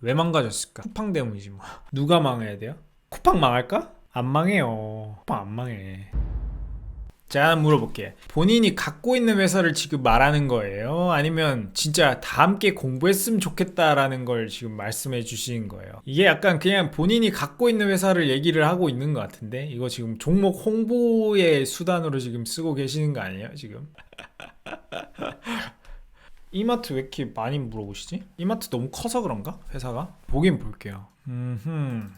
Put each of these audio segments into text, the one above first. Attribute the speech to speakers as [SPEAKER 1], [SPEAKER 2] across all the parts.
[SPEAKER 1] 왜 망가졌을까? 쿠팡 때문이지 뭐. 누가 망해야 돼요? 쿠팡 망할까? 안 망해요. 쿠팡 안 망해. 자, 물어볼게. 본인이 갖고 있는 회사를 지금 말하는 거예요? 아니면 진짜 다 함께 공부했으면 좋겠다라는 걸 지금 말씀해 주시는 거예요? 이게 약간 그냥 본인이 갖고 있는 회사를 얘기를 하고 있는 것 같은데? 이거 지금 종목 홍보의 수단으로 지금 쓰고 계시는 거 아니에요? 지금? 이마트 왜 이렇게 많이 물어보시지? 이마트 너무 커서 그런가? 회사가? 보긴 볼게요. 음흠.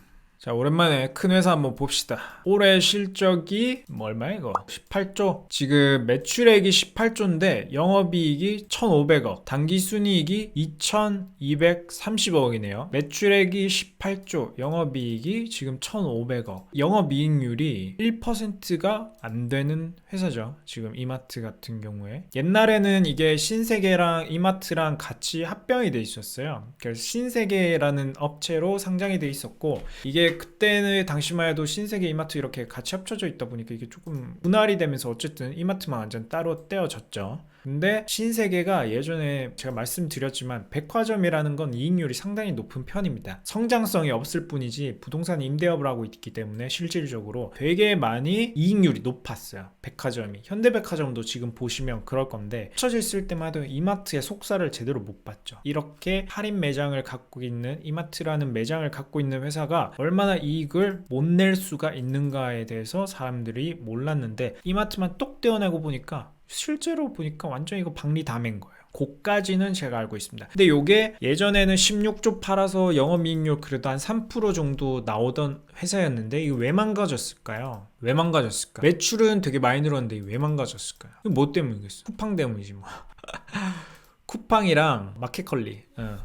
[SPEAKER 1] 자, 오랜만에 큰 회사 한번 봅시다. 올해 실적이 뭐 얼마야 이거? 18조. 지금 매출액이 18조인데 영업이익이 1,500억, 당기순이익이 2,230억이네요. 매출액이 18조, 영업이익이 지금 1,500억. 영업이익률이 1%가 안 되는 회사죠. 지금 이마트 같은 경우에. 옛날에는 이게 신세계랑 이마트랑 같이 합병이 돼 있었어요. 그래서 신세계라는 업체로 상장이 돼 있었고 이게 그때는 당시만 해도 신세계 이마트 이렇게 같이 합쳐져 있다 보니까 이게 조금 분할이 되면서 어쨌든 이마트만 완전 따로 떼어졌죠. 근데 신세계가 예전에 제가 말씀드렸지만 백화점이라는 건 이익률이 상당히 높은 편입니다. 성장성이 없을 뿐이지 부동산 임대업을 하고 있기 때문에 실질적으로 되게 많이 이익률이 높았어요. 백화점이. 현대백화점도 지금 보시면 그럴 건데 있을 때마다 이마트의 속살을 제대로 못 봤죠. 이렇게 할인 매장을 갖고 있는 이마트라는 매장을 갖고 있는 회사가 얼마 나 이익을 못 낼 수가 있는가에 대해서 사람들이 몰랐는데 이마트만 똑 떼어내고 보니까 실제로 보니까 완전 이거 박리다맨 거예요. 고까지는 제가 알고 있습니다. 근데 요게 예전에는 16조 팔아서 영업이익률 그래도 한 3% 정도 나오던 회사였는데 이거 왜 망가졌을까요? 왜 망가졌을까? 매출은 되게 많이 늘었는데 왜 망가졌을까요? 이거 뭐 때문이겠어? 쿠팡 때문이지 뭐. 쿠팡이랑 마켓컬리. 어.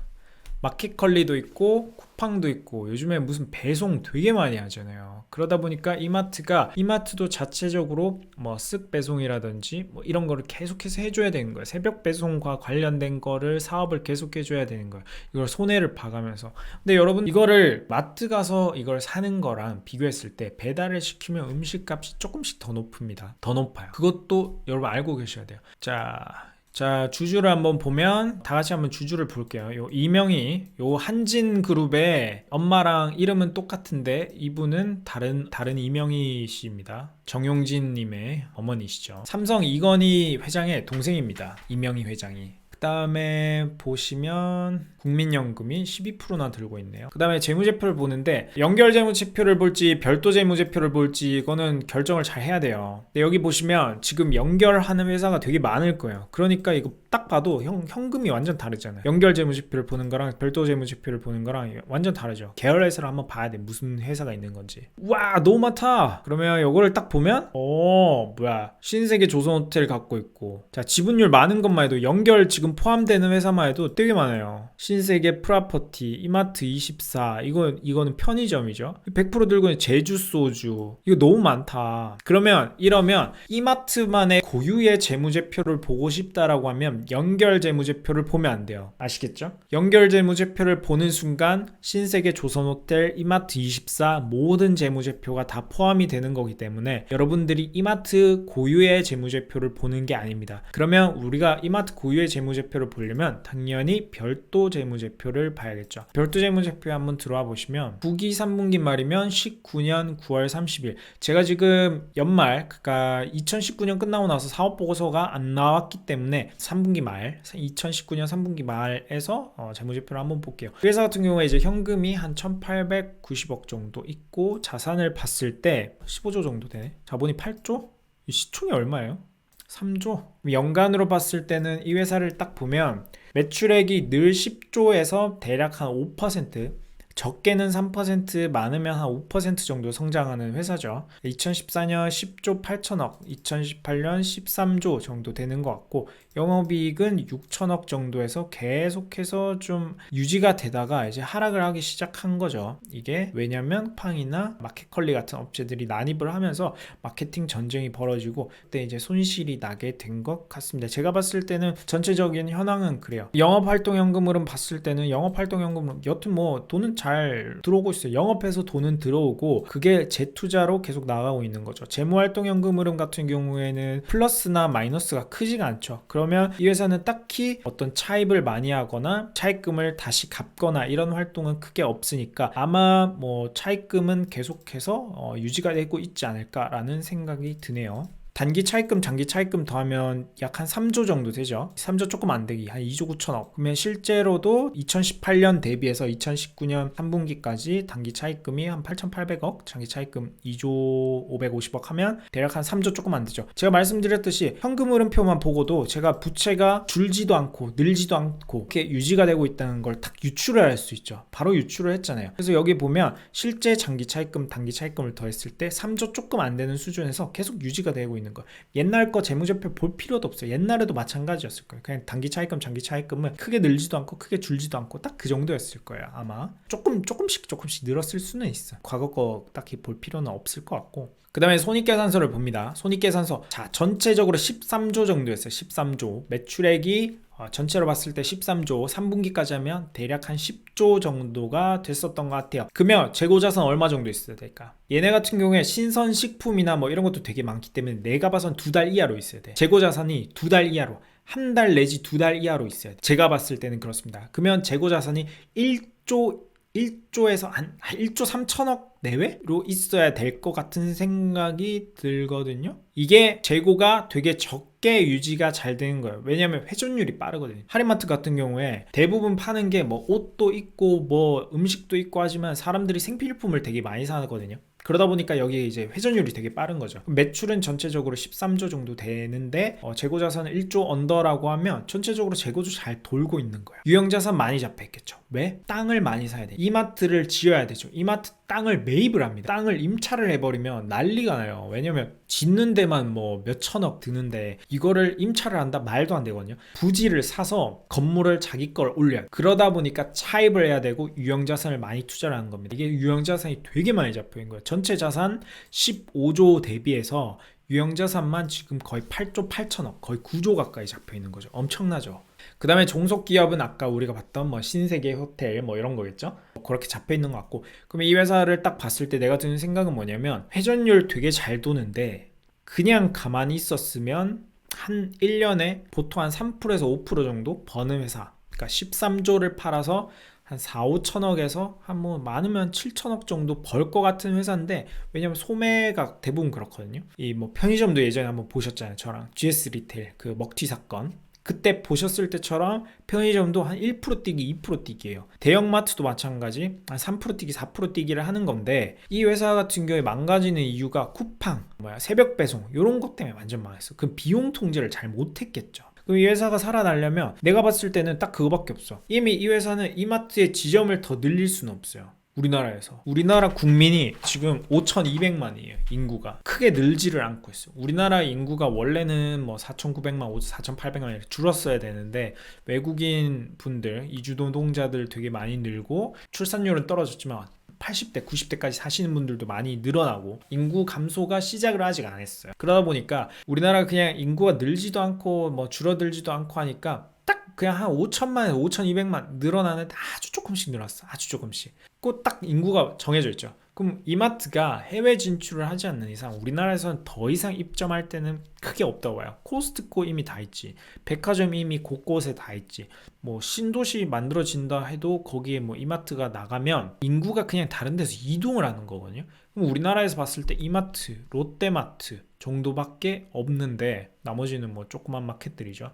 [SPEAKER 1] 마켓컬리도 있고 쿠팡도 있고 요즘에 무슨 배송 되게 많이 하잖아요. 그러다 보니까 이마트가 이마트도 자체적으로 뭐 쓱 배송이라든지 뭐 이런 거를 계속해서 해줘야 되는 거예요. 새벽 배송과 관련된 거를 사업을 계속 해줘야 되는 거예요. 이걸 손해를 봐가면서. 근데 여러분 이거를 마트 가서 이걸 사는 거랑 비교했을 때 배달을 시키면 음식값이 조금씩 더 높습니다. 더 높아요. 그것도 여러분 알고 계셔야 돼요. 자. 자 주주를 한번 보면 다 같이 한번 주주를 볼게요. 요 이명희 요 한진 그룹의 엄마랑 이름은 똑같은데 이분은 다른 다른 이명희 씨입니다. 정용진 님의 어머니시죠. 삼성 이건희 회장의 동생입니다. 이명희 회장이. 그 다음에 보시면 국민연금이 12%나 들고 있네요. 그 다음에 재무제표를 보는데 연결 재무제표를 볼지 별도 재무제표를 볼지 이거는 결정을 잘 해야 돼요. 근데 여기 보시면 지금 연결하는 회사가 되게 많을 거예요. 그러니까 이거 딱 봐도 형, 현금이 완전 다르잖아요. 연결 재무제표를 보는 거랑 별도 재무제표를 보는 거랑 완전 다르죠. 계열 회사를 한번 봐야 돼. 무슨 회사가 있는 건지. 와 너무 많다. 그러면 요거를 딱 보면 어 뭐야 신세계 조선호텔 갖고 있고 자 지분율 많은 것만 해도 연결 지금 포함되는 회사만 해도 되게 많아요. 신세계 프라퍼티, 이마트 24 이거 이거는 편의점이죠. 100% 들고 있는 제주 소주 이거 너무 많다. 그러면 이러면 이마트만의 고유의 재무제표를 보고 싶다라고 하면 연결 재무제표를 보면 안 돼요. 아시겠죠? 연결 재무제표를 보는 순간 신세계 조선호텔, 이마트 24 모든 재무제표가 다 포함이 되는 거기 때문에 여러분들이 이마트 고유의 재무제표를 보는 게 아닙니다. 그러면 우리가 이마트 고유의 재무제표 를 보려면 당연히 별도 재무제표를 봐야겠죠. 별도 재무제표에 한번 들어와 보시면 9기 3분기 말이면 19년 9월 30일 제가 지금 연말 그러니까 2019년 끝나고 나서 사업 보고서가 안 나왔기 때문에 3분기 말 2019년 3분기 말에서 어, 재무제표를 한번 볼게요. 그 회사 같은 경우에 이제 현금이 한 1,890억 정도 있고 자산을 봤을 때 15조 정도 되네. 자본이 8조? 이 시총이 얼마예요? 3조. 연간으로 봤을 때는 이 회사를 딱 보면 매출액이 늘 10조에서 대략 한 5% 적게는 3% 많으면 한 5% 정도 성장하는 회사죠. 2014년 10조 8천억, 2018년 13조 정도 되는 것 같고 영업이익은 6천억 정도에서 계속해서 좀 유지가 되다가 이제 하락을 하기 시작한 거죠. 이게 왜냐면 팡이나 마켓컬리 같은 업체들이 난입을 하면서 마케팅 전쟁이 벌어지고 그때 이제 손실이 나게 된 것 같습니다. 제가 봤을 때는 전체적인 현황은 그래요. 영업활동연금으로 봤을 때는 영업활동연금은 여튼 뭐 돈은 잘잘 들어오고 있어요. 영업해서 돈은 들어오고 그게 재투자로 계속 나가고 있는 거죠. 재무활동연금 흐름 같은 경우에는 플러스나 마이너스가 크지가 않죠. 그러면 이 회사는 딱히 어떤 차입을 많이 하거나 차입금을 다시 갚거나 이런 활동은 크게 없으니까 아마 뭐 차입금은 계속해서 어, 유지가 되고 있지 않을까라는 생각이 드네요. 단기 차입금, 장기 차입금 더하면 약 한 3조 정도 되죠. 3조 조금 안 되기, 한 2조 9천억. 그러면 실제로도 2018년 대비해서 2019년 3분기까지 단기 차입금이 한 8,800억, 장기 차입금 2조 550억 하면 대략 한 3조 조금 안 되죠. 제가 말씀드렸듯이 현금 흐름표만 보고도 제가 부채가 줄지도 않고 늘지도 않고 이렇게 유지가 되고 있다는 걸 딱 유출을 할 수 있죠. 바로 유출을 했잖아요. 그래서 여기 보면 실제 장기 차입금, 단기 차입금을 더했을 때 3조 조금 안 되는 수준에서 계속 유지가 되고 있는 거예요. 옛날 거 재무제표 볼 필요도 없어요. 옛날에도 마찬가지였을 거예요. 그냥 단기 차입금, 장기 차입금은 크게 늘지도 않고 크게 줄지도 않고 딱 그 정도였을 거예요. 아마 조금 조금씩 조금씩 늘었을 수는 있어. 과거 거 딱히 볼 필요는 없을 것 같고. 그 다음에 손익계산서를 봅니다. 손익계산서. 자, 전체적으로 13조 정도였어요. 13조. 매출액이 어, 전체로 봤을 때 13조, 3분기까지 하면 대략 한 10조 정도가 됐었던 것 같아요. 그러면 재고자산 얼마 정도 있어야 될까? 얘네 같은 경우에 신선식품이나 뭐 이런 것도 되게 많기 때문에 내가 봐선 두 달 이하로 있어야 돼. 재고자산이 두 달 이하로. 한 달 내지 두 달 이하로 있어야 돼. 제가 봤을 때는 그렇습니다. 그러면 재고자산이 1조 1조에서 한 1조 3천억 내외로 있어야 될 것 같은 생각이 들거든요. 이게 재고가 되게 적게 유지가 잘 되는 거예요. 왜냐하면 회전율이 빠르거든요. 할인마트 같은 경우에 대부분 파는 게 뭐 옷도 있고 뭐 음식도 있고 하지만 사람들이 생필품을 되게 많이 사거든요. 그러다 보니까 여기 이제 회전율이 되게 빠른 거죠. 매출은 전체적으로 13조 정도 되는데 어, 재고 자산은 1조 언더라고 하면 전체적으로 재고도 잘 돌고 있는 거예요. 유형 자산 많이 잡혀 있겠죠. 왜? 땅을 많이 사야 돼. 이마트를 지어야 되죠. 이마트 땅을 매입을 합니다. 땅을 임차를 해버리면 난리가 나요. 왜냐면 짓는 데만 뭐 몇천억 드는데 이거를 임차를 한다 말도 안 되거든요. 부지를 사서 건물을 자기 걸 올려요. 그러다 보니까 차입을 해야 되고 유형자산을 많이 투자를 하는 겁니다. 이게 유형자산이 되게 많이 잡혀 있는 거예요. 전체 자산 15조 대비해서 유형 자산만 지금 거의 8조 8천억, 거의 9조 가까이 잡혀 있는 거죠. 엄청나죠. 그 다음에 종속 기업은 아까 우리가 봤던 뭐 신세계 호텔 뭐 이런 거겠죠. 뭐 그렇게 잡혀 있는 것 같고. 그러면 이 회사를 딱 봤을 때 내가 드는 생각은 뭐냐면 회전율 되게 잘 도는데 그냥 가만히 있었으면 한 1년에 보통 한 3%에서 5% 정도 버는 회사. 그러니까 13조를 팔아서 한 4, 5천억에서 한 뭐 많으면 7천억 정도 벌 것 같은 회사인데 왜냐면 소매가 대부분 그렇거든요. 이 뭐 편의점도 예전에 한번 보셨잖아요. 저랑 GS 리테일 그 먹튀 사건. 그때 보셨을 때처럼 편의점도 한 1% 뛰기, 2% 뛰기예요. 대형마트도 마찬가지 한 3% 뛰기, 4% 뛰기를 하는 건데 이 회사 같은 경우에 망가지는 이유가 쿠팡, 뭐야 새벽 배송 이런 것 때문에 완전 망했어. 그 비용 통제를 잘 못했겠죠. 그럼 이 회사가 살아나려면 내가 봤을 때는 딱 그거밖에 없어. 이미 이 회사는 이마트의 지점을 더 늘릴 수는 없어요. 우리나라에서 우리나라 국민이 지금 5,200만이에요 인구가 크게 늘지를 않고 있어요 우리나라 인구가 원래는 뭐 4,900만, 4,800만 이렇게 줄었어야 되는데 외국인 분들 이주 노동자들 되게 많이 늘고 출산율은 떨어졌지만 80대, 90대까지 사시는 분들도 많이 늘어나고 인구 감소가 시작을 아직 안 했어요. 그러다 보니까 우리나라가 그냥 인구가 늘지도 않고 뭐 줄어들지도 않고 하니까 딱 그냥 한 5천만, 5,200만 늘어나는데 아주 조금씩 늘었어. 아주 조금씩. 꼭 딱 인구가 정해져 있죠. 그럼 이마트가 해외 진출을 하지 않는 이상 우리나라에서는 더 이상 입점할 때는 크게 없다고 봐요. 코스트코 이미 다 있지. 백화점 이미 곳곳에 다 있지. 뭐 신도시 만들어진다 해도 거기에 뭐 이마트가 나가면 인구가 그냥 다른 데서 이동을 하는 거거든요. 우리나라에서 봤을 때 이마트, 롯데마트 정도밖에 없는데 나머지는 뭐 조그만 마켓들이죠.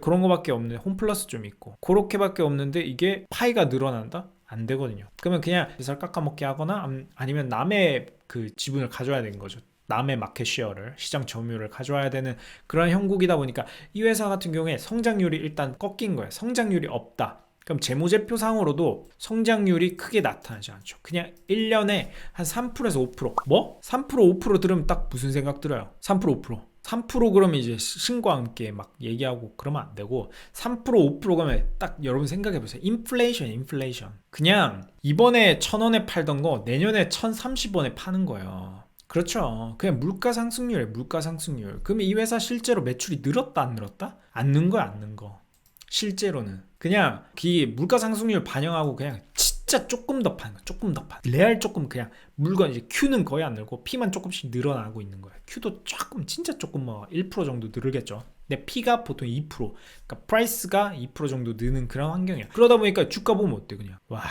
[SPEAKER 1] 그런 거밖에 없는데 홈플러스 좀 있고 그렇게밖에 없는데 이게 파이가 늘어난다? 안 되거든요. 그러면 그냥 회사를 깎아먹게 하거나 아니면 남의 그 지분을 가져야 되는 거죠. 남의 마켓 쉐어를 시장 점유율을 가져와야 되는 그런 형국이다 보니까 이 회사 같은 경우에 성장률이 일단 꺾인 거예요. 성장률이 없다. 그럼 재무제표상으로도 성장률이 크게 나타나지 않죠. 그냥 1년에 한 3%에서 5%. 뭐? 3% 5% 들으면 딱 무슨 생각 들어요? 3% 5%. 3% 그러면 이제 신과 함께 막 얘기하고 그러면 안 되고 3% 5% 그러면 딱 여러분 생각해 보세요. 인플레이션, 인플레이션. 그냥 이번에 1,000원에 팔던 거 내년에 1,030원에 파는 거예요. 그렇죠. 그냥 물가 상승률에 물가 상승률. 그러면 이 회사 실제로 매출이 늘었다 안 늘었다? 안 는 거야, 안 는 거. 실제로는 그냥 그 물가 상승률 반영하고 그냥 치 진짜 조금 더 파는 거 조금 더 파. 레알 조금 그냥 물건 이제 Q는 거의 안 늘고 P만 조금씩 늘어나고 있는 거예요. Q도 조금 진짜 조금 뭐 1% 정도 늘겠죠. 근데 P가 보통 2%, 그러니까 프라이스가 2% 정도 느는 그런 환경이야. 그러다 보니까 주가 보면 어때 그냥 와,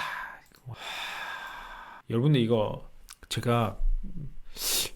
[SPEAKER 1] 와. 여러분들 이거 제가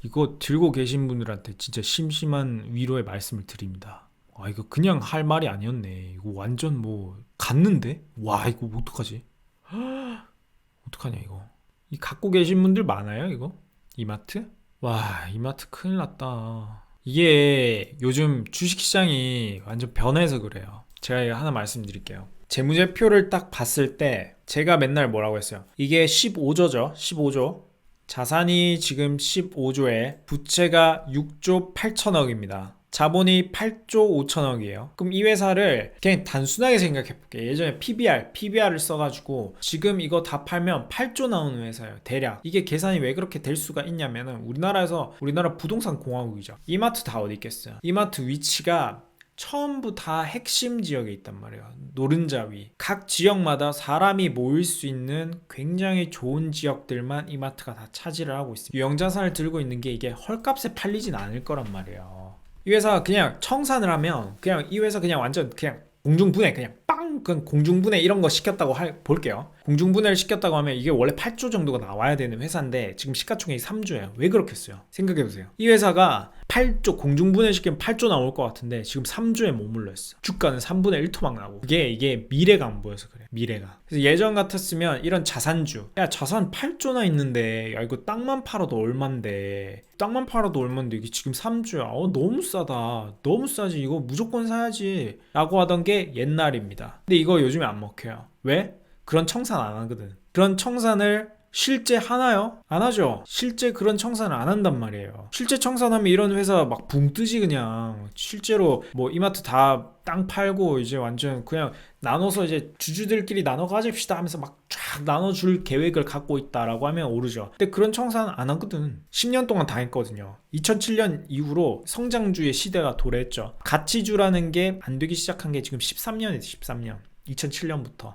[SPEAKER 1] 이거 들고 계신 분들한테 진짜 심심한 위로의 말씀을 드립니다. 아 이거 그냥 할 말이 아니었네. 이거 완전 뭐 갔는데? 와 이거 어떡하지? 어떡하냐 이거. 이 갖고 계신 분들 많아요 이거? 이마트? 와 이마트 큰일 났다. 이게 요즘 주식시장이 완전 변해서 그래요. 제가 하나 말씀드릴게요. 재무제표를 딱 봤을 때 제가 맨날 뭐라고 했어요. 이게 15조죠. 15조. 자산이 지금 15조에 부채가 6조 8천억입니다. 자본이 8조 5천억이에요. 그럼 이 회사를 그냥 단순하게 생각해 볼게요. 예전에 PBR, PBR을 써가지고 지금 이거 다 팔면 8조 나오는 회사예요. 대략. 이게 계산이 왜 그렇게 될 수가 있냐면은 우리나라에서 우리나라 부동산 공화국이죠. 이마트 다 어디 있겠어요? 이마트 위치가 전부 다 핵심 지역에 있단 말이에요. 노른자 위. 각 지역마다 사람이 모일 수 있는 굉장히 좋은 지역들만 이마트가 다 차지를 하고 있어요. 유형자산을 들고 있는 게 이게 헐값에 팔리진 않을 거란 말이에요. 이 회사 그냥 청산을 하면 그냥 이 회사 그냥 완전 그냥 공중분해 그냥 빵 그냥 공중분해 이런 거 시켰다고 할, 볼게요. 공중분해를 시켰다고 하면 이게 원래 8조 정도가 나와야 되는 회사인데 지금 시가총액이 3조예요. 왜 그렇겠어요? 생각해 보세요. 이 회사가 8조 공중분해 시키면 8조 나올 것 같은데 지금 3조에 머물러 있어. 주가는 3분의 1 토막 나고. 그게 이게 미래가 안 보여서 그래. 미래가. 그래서 예전 같았으면 이런 자산주. 야 자산 8조나 있는데 야 이거 땅만 팔아도 얼만데. 땅만 팔아도 얼만데 이게 지금 3조야. 어 너무 싸다. 너무 싸지. 이거 무조건 사야지. 라고 하던 게 옛날입니다. 근데 이거 요즘에 안 먹혀요. 왜? 그런 청산 안 하거든. 그런 청산을 실제 하나요? 안 하죠. 실제 그런 청산을 안 한단 말이에요. 실제 청산하면 이런 회사 막 붕 뜨지 그냥. 실제로 뭐 이마트 다 땅 팔고 이제 완전 그냥 나눠서 이제 주주들끼리 나눠 가집시다 하면서 막 쫙 나눠줄 계획을 갖고 있다라고 하면 오르죠. 근데 그런 청산 안 하거든. 10년 동안 다 했거든요. 2007년 이후로 성장주의 시대가 도래했죠. 가치주라는 게 안 되기 시작한 게 지금 13년이지 13년. 2007년부터.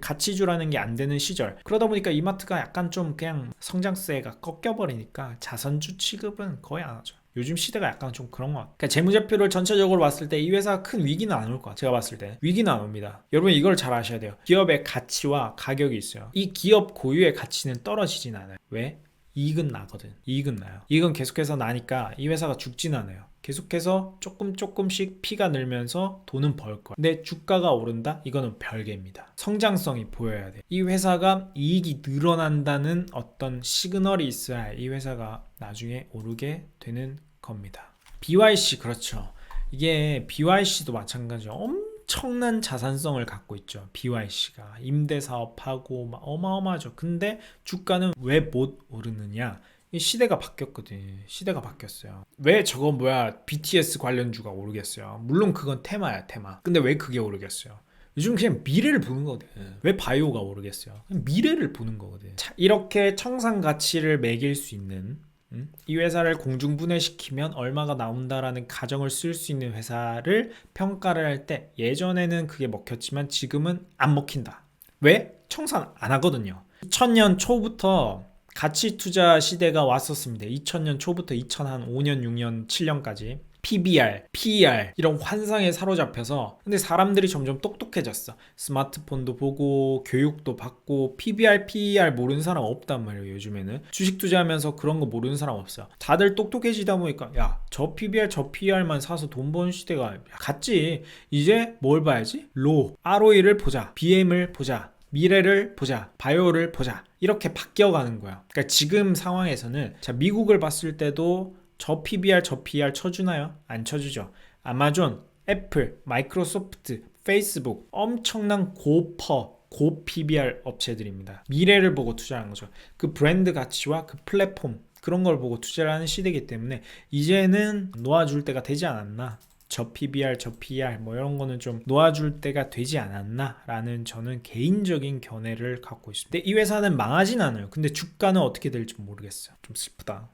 [SPEAKER 1] 가치주라는 게 안 되는 시절. 그러다 보니까 이마트가 약간 좀 그냥 성장세가 꺾여버리니까 자선주 취급은 거의 안 하죠. 요즘 시대가 약간 좀 그런 것 같아요. 그러니까 재무제표를 전체적으로 봤을 때 이 회사가 큰 위기는 안올것 같아요. 제가 봤을 때. 위기는 안 옵니다. 여러분 이걸 잘 아셔야 돼요. 기업의 가치와 가격이 있어요. 이 기업 고유의 가치는 떨어지진 않아요. 왜? 이익은 나거든. 이익은 나요. 이익은 계속해서 나니까 이 회사가 죽진 않아요. 계속해서 조금 조금씩 피가 늘면서 돈은 벌 거야. 근데 주가가 오른다? 이거는 별개입니다. 성장성이 보여야 돼. 이 회사가 이익이 늘어난다는 어떤 시그널이 있어야 이 회사가 나중에 오르게 되는 겁니다. BYC 그렇죠. 이게 BYC도 마찬가지죠. 엄청난 자산성을 갖고 있죠. BYC가 임대 사업하고 막 어마어마하죠. 근데 주가는 왜 못 오르느냐? 이 시대가 바뀌었거든. 시대가 바뀌었어요. 왜 저거 뭐야 BTS 관련주가 오르겠어요. 물론 그건 테마야 테마. 근데 왜 그게 오르겠어요? 요즘 그냥 미래를 보는 거거든. 왜 바이오가 오르겠어요? 미래를 보는 거거든. 자, 이렇게 청산 가치를 매길 수 있는 음? 이 회사를 공중분해시키면 얼마가 나온다라는 가정을 쓸 수 있는 회사를 평가를 할 때 예전에는 그게 먹혔지만 지금은 안 먹힌다. 왜? 청산 안 하거든요. 2000년 초부터 가치 투자 시대가 왔었습니다. 2000년 초부터 2005년, 6년, 7년까지 PBR, PER 이런 환상에 사로잡혀서 근데 사람들이 점점 똑똑해졌어. 스마트폰도 보고 교육도 받고 PBR, PER 모르는 사람 없단 말이에요. 요즘에는 주식 투자하면서 그런 거 모르는 사람 없어요. 다들 똑똑해지다 보니까 야 저 PBR, 저 PER만 사서 돈 버는 시대가 갔지. 이제 뭘 봐야지? 로, ROE를 보자, BM을 보자. 미래를 보자, 바이오를 보자. 이렇게 바뀌어가는 거야. 그러니까 지금 상황에서는 자 미국을 봤을 때도 저 PBR, 저 PR 쳐주나요? 안 쳐주죠. 아마존, 애플, 마이크로소프트, 페이스북 엄청난 고퍼 고 PBR 업체들입니다. 미래를 보고 투자하는 거죠. 그 브랜드 가치와 그 플랫폼 그런 걸 보고 투자를 하는 시대이기 때문에 이제는 놓아줄 때가 되지 않았나 저 PBR, 저 PR 뭐 이런 거는 좀 놓아줄 때가 되지 않았나라는 저는 개인적인 견해를 갖고 있습니다. 이 회사는 망하진 않아요. 근데 주가는 어떻게 될지 모르겠어요. 좀 슬프다.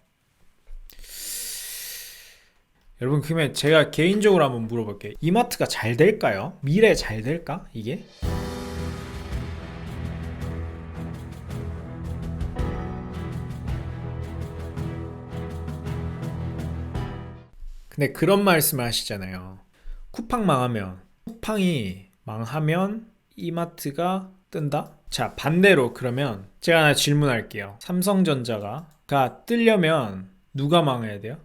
[SPEAKER 1] 여러분 그러면 제가 개인적으로 한번 물어볼게요. 이마트가 잘 될까요? 미래 잘 될까? 이게? 네, 그런 말씀을 하시잖아요. 쿠팡 망하면 쿠팡이 망하면 이마트가 뜬다? 자, 반대로 그러면 제가 하나 질문할게요. 삼성전자가 가 뜨려면 누가 망해야 돼요?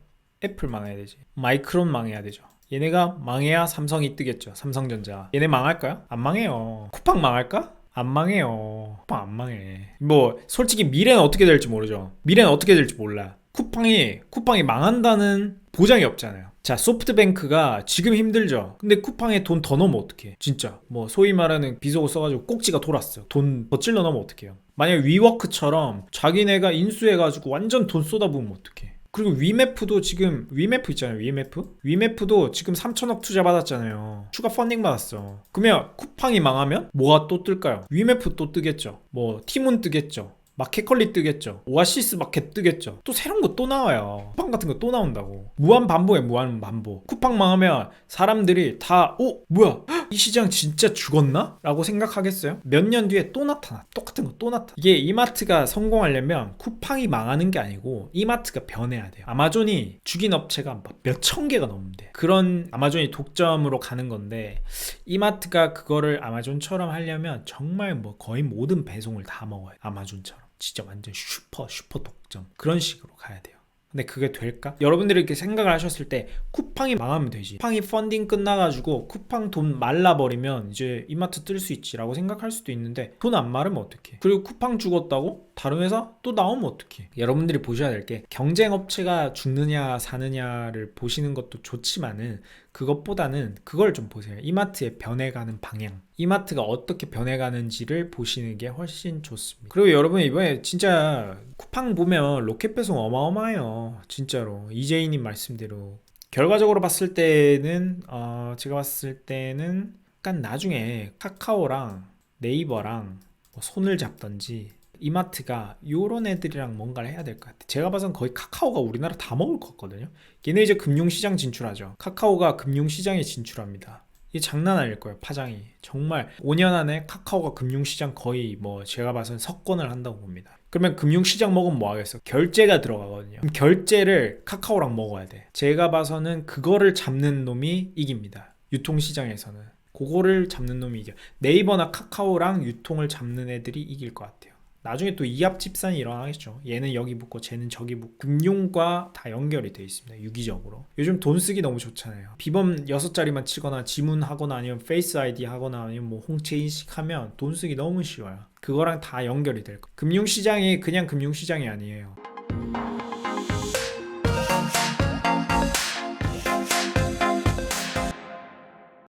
[SPEAKER 1] 애플 망해야 되지. 마이크론 망해야 되죠. 얘네가 망해야 삼성이 뜨겠죠. 삼성전자. 얘네 망할까요? 안 망해요. 쿠팡 망할까? 안 망해요. 쿠팡 안 망해. 뭐 솔직히 미래는 어떻게 될지 모르죠. 미래는 어떻게 될지 몰라. 쿠팡이 쿠팡이 망한다는 보장이 없잖아요. 자, 소프트뱅크가 지금 힘들죠. 근데 쿠팡에 돈 더 넣으면 어떡해? 진짜. 뭐 소위 말하는 비속어 써가지고 꼭지가 돌았어요. 돈 더 찔러 넣으면 어떡해요? 만약 위워크처럼 자기네가 인수해가지고 완전 돈 쏟아부으면 어떡해? 그리고 위메프도 지금 위메프 있잖아요 위메프 위메프도 지금 3천억 투자 받았잖아요 추가 펀딩 받았어 그러면 쿠팡이 망하면 뭐가 또 뜰까요 위메프 또 뜨겠죠 뭐 티문 뜨겠죠 마켓컬리 뜨겠죠. 오아시스 마켓 뜨겠죠. 또 새로운 거 또 나와요. 쿠팡 같은 거 또 나온다고. 무한 반복에 무한 반복 쿠팡 망하면 사람들이 다 어? 뭐야? 헉, 이 시장 진짜 죽었나? 라고 생각하겠어요? 몇 년 뒤에 또 나타나. 똑같은 거 또 나타나 이게 이마트가 성공하려면 쿠팡이 망하는 게 아니고 이마트가 변해야 돼요. 아마존이 죽인 업체가 몇 천 개가 넘는데. 그런 아마존이 독점으로 가는 건데 이마트가 그거를 아마존처럼 하려면 정말 뭐 거의 모든 배송을 다 먹어요 아마존처럼 진짜 완전 슈퍼 슈퍼 독점. 그런 식으로 가야 돼요. 근데 그게 될까? 여러분들이 이렇게 생각을 하셨을 때 쿠팡이 망하면 되지. 쿠팡이 펀딩 끝나가지고 쿠팡 돈 말라버리면 이제 이마트 뜰 수 있지라고 생각할 수도 있는데 돈안 마르면 어떡해? 그리고 쿠팡 죽었다고 다른 회사 또 나오면 어떡해. 여러분들이 보셔야 될 게 경쟁 업체가 죽느냐 사느냐를 보시는 것도 좋지만은 그것보다는 그걸 좀 보세요. 이마트의 변해가는 방향. 이마트가 어떻게 변해가는지를 보시는 게 훨씬 좋습니다. 그리고 여러분 이번에 진짜 쿠팡 보면 로켓 배송 어마어마해요. 진짜로. 이재희님 말씀대로. 결과적으로 봤을 때는 어, 제가 봤을 때는 약간 나중에 카카오랑 네이버랑 뭐 손을 잡던지 이마트가 요런 애들이랑 뭔가를 해야 될 것 같아. 제가 봐선 거의 카카오가 우리나라 다 먹을 것 같거든요. 얘네 이제 금융시장 진출하죠. 카카오가 금융시장에 진출합니다. 이게 장난 아닐 거예요, 파장이. 정말 5년 안에 카카오가 금융시장 거의 뭐 제가 봐선 석권을 한다고 봅니다. 그러면 금융시장 먹으면 뭐 하겠어? 결제가 들어가거든요. 그럼 결제를 카카오랑 먹어야 돼. 제가 봐서는 그거를 잡는 놈이 이깁니다. 유통시장에서는. 그거를 잡는 놈이 이겨. 네이버나 카카오랑 유통을 잡는 애들이 이길 것 같아요. 나중에 또 이합 집산이 일어나겠죠. 얘는 여기 붙고 쟤는 저기 붙고 금융과 다 연결이 돼 있습니다. 유기적으로. 요즘 돈 쓰기 너무 좋잖아요. 비번 6자리만 치거나 지문하거나 아니면 페이스 아이디 하거나 아니면 뭐 홍채 인식하면 돈 쓰기 너무 쉬워요. 그거랑 다 연결이 될 거예요. 금융시장이 그냥 금융시장이 아니에요.